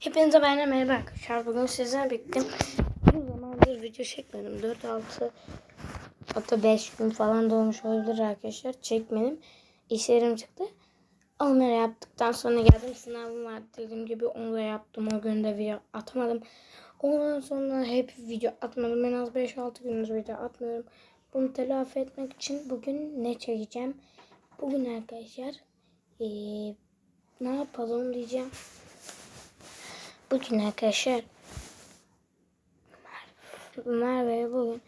Hepinize ben merhaba arkadaşlar. Bugün sizlerle birlikte uzun zamandır video çekmedim. 4-6 hatta 5 gün falan dolmuş olabilir arkadaşlar. Çekmedim. İşlerim çıktı. Onları yaptıktan sonra geldim. Sınavım vardı dediğim gibi onu da yaptım. O gün de video atmadım. Ondan sonra hep video atmadım. En az 5-6 gündür video atmıyorum. Bunu telafi etmek için bugün ne çekeceğim? Bugün arkadaşlar eee, ne yapalım diyeceğim. Bugün arkadaşlar Merve bugün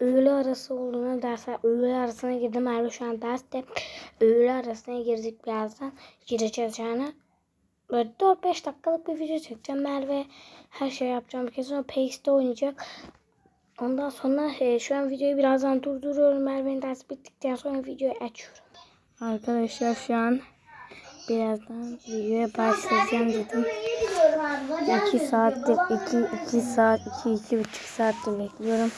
öğle arası olduğuna dersler öğle arasına girdim. Merve şu an derste öğle arasına girdik birazdan gireceğiz yani. Böyle 4-5 dakikalık bir video çekeceğim. Merve her şey yapacağım. Bir kez sonra Pace'de oynayacak. Ondan sonra e, şu an videoyu birazdan durduruyorum. Merve'nin dersi bittikten sonra videoyu açıyorum. Arkadaşlar şu an birazdan videoya başlayacağım dedim. 2 saattir 2 2 saat 2 iki buçuk saattir bekliyorum.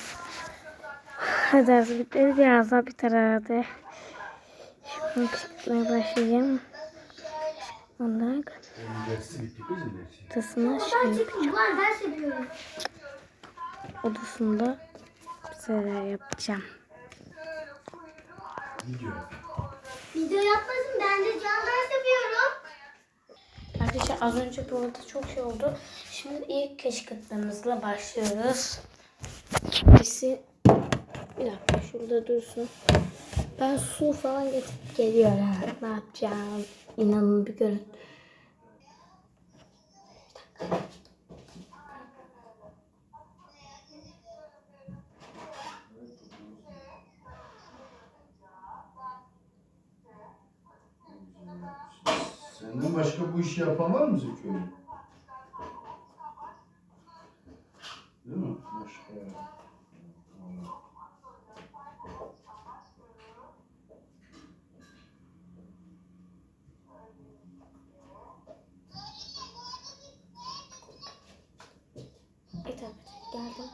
Dersi bitmedi biraz daha biter herhalde. Şimdi çıkmaya başlayacağım. Ondan odasına şey yapacağım. Odasında bir şeyler yapacağım. Video. Video yapmasın ben de can ders yapıyorum. Arkadaşlar az önce bu arada çok şey oldu. Şimdi ilk keşfetmemizle başlıyoruz. Birisi bir dakika şurada dursun. Ben su falan getirip geliyorum. Ne yapacağım? İnanın bir görün. Senden başka bu işi yapan var mı Zeki? Değil mi? Başka. Evet arkadaşlar geldim.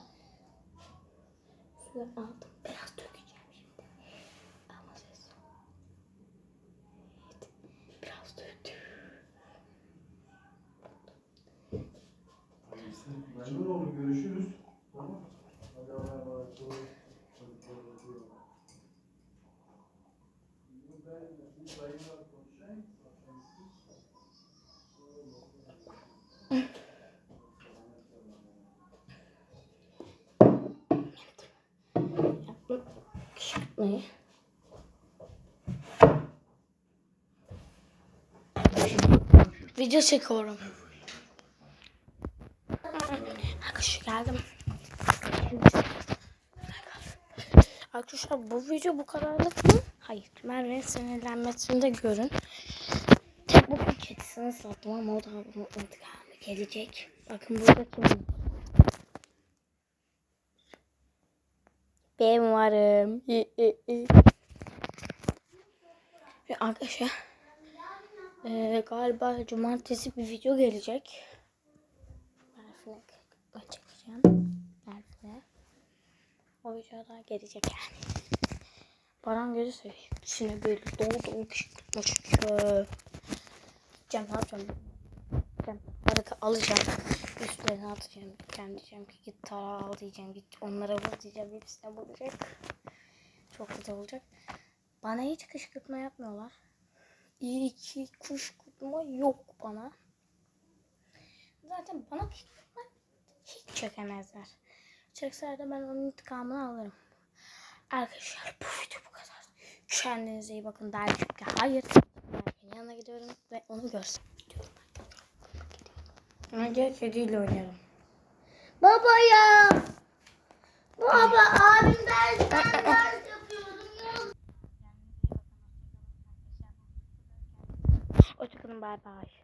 Suyu aldım. Biraz dökeceğim şimdi. Ama ses. Evet. Biraz döktüm. Memnun olduk. Görüşürüz. Tamam. Hadi Allah'a emanet olun. Kışkırtmayı. Video çekiyorum. Arkadaşlar geldim. Arkadaşlar bu video bu kadarlık mı? Hayır. Merve'nin sinirlenmesini de görün. Tek bu kedisini sattım ama o da bunun intikamı gelecek. Bakın burada kim? Ben varım. Ve arkadaşlar eee, galiba cumartesi bir video gelecek. Berfin'e çekeceğim. Berfin'e. O videoda gelecek yani. Baran gelirse içine böyle dolu dolu kışkırtma çıkıyor. Cem ne yapacağım? Cem araka alacağım. Üstlerine atacağım. Cem diyeceğim ki git tara al diyeceğim. Git onlara vur diyeceğim. Hepsine vuracak. Çok güzel olacak. Bana hiç kışkırtma yapmıyorlar. İyi ki kışkırtma yok bana. Zaten bana kışkırtma hiç çekemezler. Çekseler de ben onun intikamını alırım. Arkadaşlar bu video bu kadar. Kendinize iyi bakın. Der ki hayır. Berk'in yanına gidiyorum ve onu görsün. Ama gel kediyle oynayalım. Baba ya. Baba abim ders ben ders yapıyordum. Hoşçakalın bay bay.